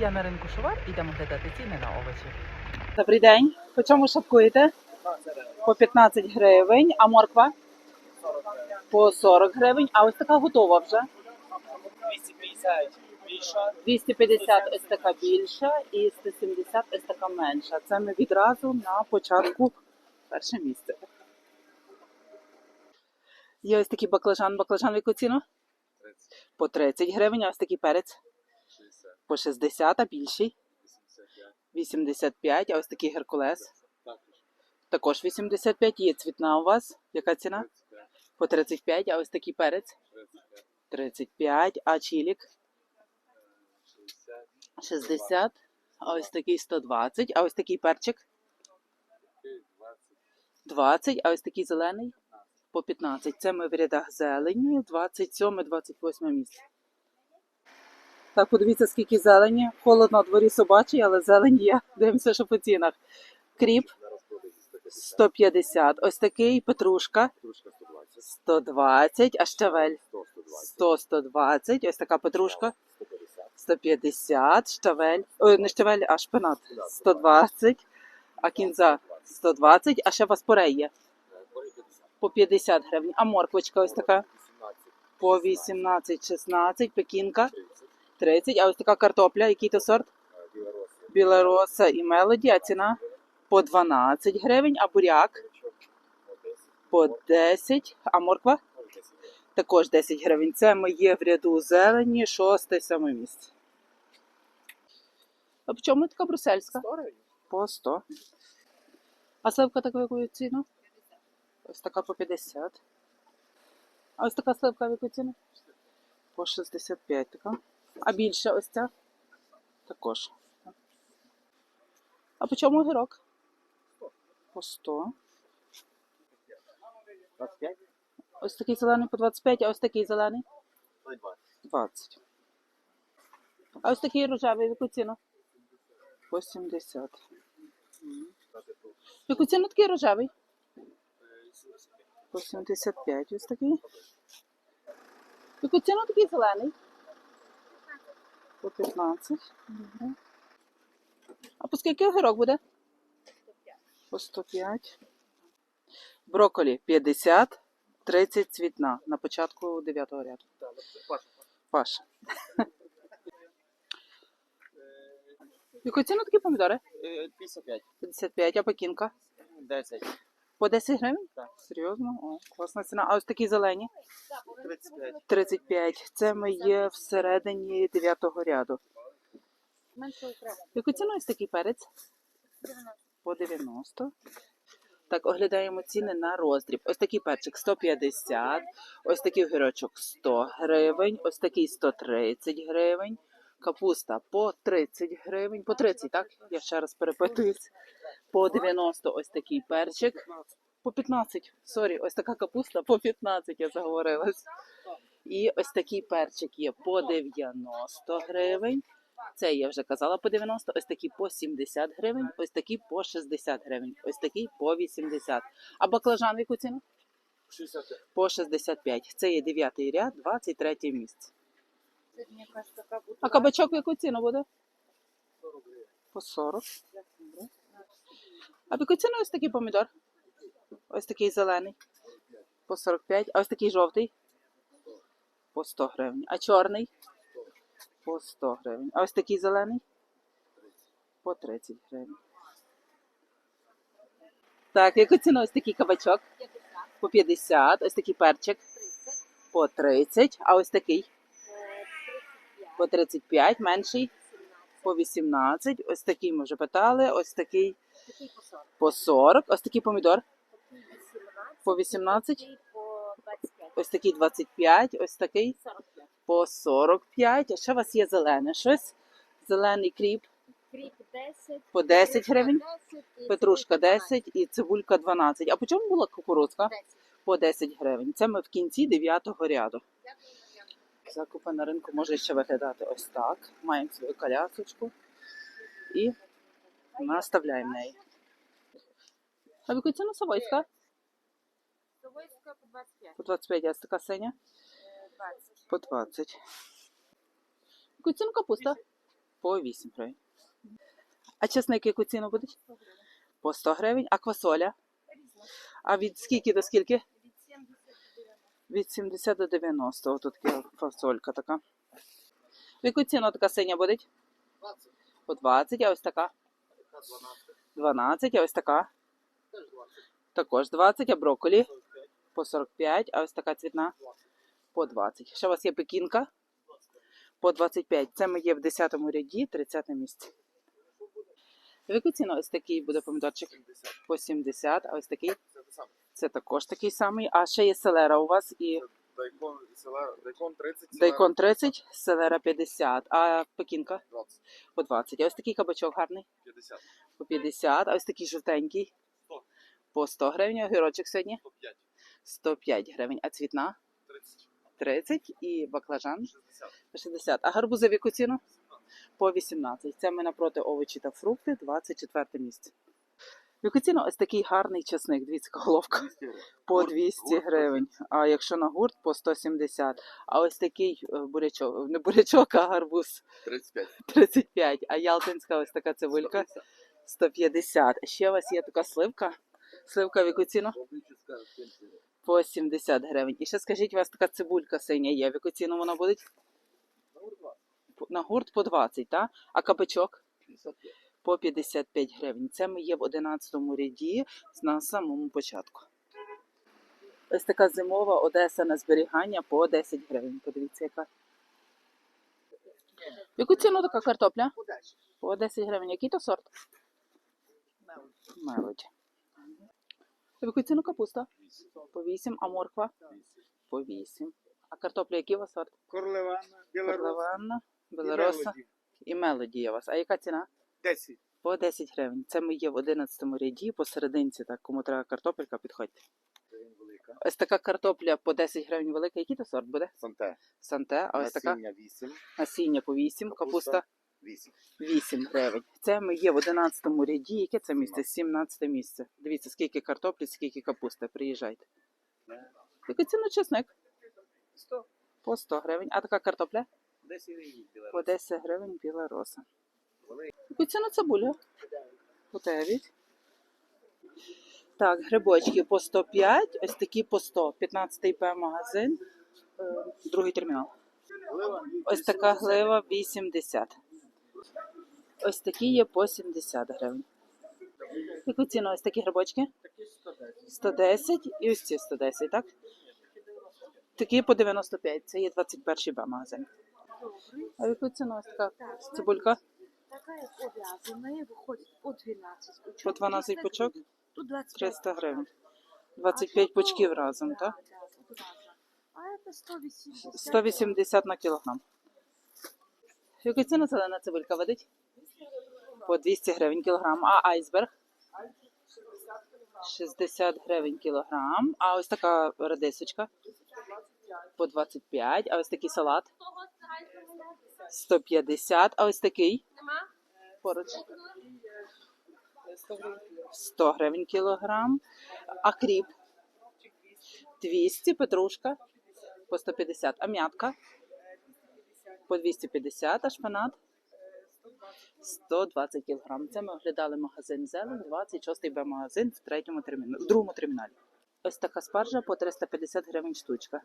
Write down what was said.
Я на ринку Шувар, ідемо глядати ціни на овочі. Добрий день. По чому шапкуєте? По 15 гривень. А морква? По 40 гривень. А ось така готова вже. 250 більша. 250 ось така більша і 170 ось така менша. Це ми відразу на початку перше місце. Є ось такий баклажан. Баклажан в яку ціну? По 30 гривень, а ось такий перець 60, по 60, а більший 85. 85, а ось такий геркулес Також також 85. Є цвітна у вас. Яка ціна? 35, По 35, а ось такий перець 35, 35, а чілік 60, 60, а ось такий 120, а ось такий перчик 20, 20, а ось такий зелений по 15. Це ми в рядах зелені, 27, 28 місце. Так, подивіться, скільки зелені. Холодно, на дворі собачий, але зелень є. Дивимося, що по цінах. Кріп 150, 150, ось такий петрушка петрушка 120, 120, а щавель 100, 120, ось така петрушка 150, 150, щавель, ой, не щавель, а шпинат 120, а кінза 120, а ще васпорей є. Бори 50, по 50 гривень, а морквочка ось така. По 18, 16, пекінка 30, 30, а ось така картопля, який то сорт? Білороса і мелоді, а ціна по 12 гривень, а буряк по 10, а морква також 10 гривень. Це ми є в ряду зелені, 6, 7 місце. А по чому така брусельська? По 100. А сливка така в яку ціну? Ось така по 50. А ось така сливка в яку ціну? По 65 така. А більше ось ця? Також. А по чому огірок? По 100. 25, Ось такий зелений по 25, а ось такий зелений 20, 20. А ось такий рожевий яку ціну? По 70. В яку ціну такий рожевий? По 75 ось такий. Яку ціну такий зелений? По 15. Добре. А по скільки огірок буде? По 105. Брокколі 50, 30 цвітна на початку 9 ряду. Паша. Яку ціну такі помідори? 55, 55, а пекінка? 10, По 10 гривень? Так. Серйозно? О, класна ціна. А ось такі зелені? 35, 35. Це ми є всередині 9 ряду. Яку ціну ось такий перець? По 90. Так, оглядаємо ціни на роздріб. Ось такий перчик 150, ось такий огірочок 100 гривень, ось такий 130 гривень, капуста по 30 гривень, по 30, так? Я ще раз перепитуюсь. По 90 ось такий перчик, по 15, сорі, ось така капуста по 15, я заговорилась. І ось такий перчик є по 90 гривень. Це я вже казала по 90, ось такі по 70 гривень, ось такі по 60 гривень, ось такий по 80. А баклажан в яку ціну? 65, По 65. Це є 9 ряд, 23 місце. А кабачок в яку ціну буде? 40 гривень. По 40. А в яку ціну ось такий помідор? Ось такий зелений. По 45. А ось такий жовтий? По 100 гривень. А чорний? По 100 гривень. А ось такий зелений? По 30 гривень. Так, яку ціну ось такий кабачок? По 50. Ось такий перчик? По 30. А ось такий? По 35. Менший? По 18. Ось такий ми вже питали. Ось такий по 40. Ось такий помідор? По 18. Ось такий 25. Ось такий по 45. А ще у вас є зелене щось? Зелений кріп Кріп 10, по 10 гривень, 10 петрушка 10 і цибулька 12. А по чому була кукурудзка? 10. По 10 гривень. Це ми в кінці 9 ряду. Закупи на ринку може ще виглядати ось так. Маємо свою колясочку і наставляємо неї. А в яку ціну Савойська? Совойська по 25, По 25, а така синя? е, 20. По 20. В яку ціну капуста? По 8 гривень. А чесник яку ціну будуть? По 100 гривень. А квасоля? А від скільки до скільки? Від 70 до 90. Від 70 до 90. Ось тут фасолька така. В яку ціну така синя буде? 20. По 20, а ось така? Така 12. 12, а ось така? Теж 20. Також 20, а брокколі 45. по 45, а ось така цвітна 20. по 20. Ще у вас є пекінка по 25. Це ми є в 10 ряді, 30 місце. В яку ціну ось такий буде помідорчик? 70. По 70, а ось такий Це також такий самий. А ще є селера у вас і Дайкон, селера, дайкон 30. селера дайкон 30, селера 50, а пекінка 20. по 20. А ось такий кабачок гарний 50. по 50, а ось такий жовтенький 100. по 100 гривень. Огірочок сьогодні 105. 105 гривень, а цвітна 30. 30 і баклажан 60. по 60. А гарбузи в яку ціну? По 18. Це ми напроти овочі та фрукти, 24 місце. В яку ціну ось такий гарний чесник, дивіться, головка 200 по 200 гривень. А якщо на гурт, по 170. А ось такий е, бурячок, не бурячок, а гарбуз 35. 35. А ялтинська ось така цибулька 150. 150. Ще у вас є така сливка. Сливка в яку ціну? Бомбічна 70 гривень. По 70 гривень. І ще скажіть, у вас така цибулька синя є. В яку ціну вона буде? На гурт 20. На гурт по 20, так? А кабачок? 55. По 55 гривень. Це ми є в 11 ряді на самому початку. Ось така зимова Одеса на зберігання по 10 гривень. Подивіться, яка. Яку ціну така картопля? По 10 гривень. Який то сорт? Мелодь. В яку ціну капуста? По 8, а морква? По 8. А картопля який у вас сорт? Корлевана, Білорус. Корлеванна, і Мелоді є у вас. А яка ціна? 10. По 10 гривень. Це ми є в 11 ряді, посерединці, так, кому треба картопелька, підходьте. велика. Ось така картопля по 10 гривень велика. Який то сорт буде? Санте. Санте, а ось така Насіння 8. насіння по 8, Капуста. капуста 8. 8 гривень. Це ми є в 11 ряді. Яке це місце? 17 місце. Дивіться, скільки картоплі, скільки капусти. Приїжджайте. Яку ціну чесник? 100. По 100 гривень. А така картопля? 10 гривень. По 10 гривень біла роса. Ціну цибуля? 9. Так, грибочки по 105, ось такі по 100. 15-й П магазин, е, другий термінал. Ось така глива 80. Ось такі є по 70 гривень. Яку ціну ось такі грибочки? 110 і ось ці 110, так? Такі по 95, це є 21 Б магазин. А яку ціну ось така цибулька? Такая пов'язана, виходить по 12 пучок. По 12 300 пучок? гривень. Тут 25. 300 гривень. 25 пучків разом, так? А це 180. 180 на кілограм. Яку ціну зелена цибулька водить? По 200 гривень кілограм. А айсберг? 60 гривень кілограм. А ось така редисочка? По 25. А ось такий салат? 150. А ось такий? Поруч. 100 гривень кілограм. А кріп? 200. Петрушка? По 150. А м'ятка? По 250. А шпинат? 120 кілограм. Це ми оглядали магазин Зелень, 26-й Б-магазин в третьому терміналі, в другому терміналі. Ось така спаржа по 350 гривень штучка.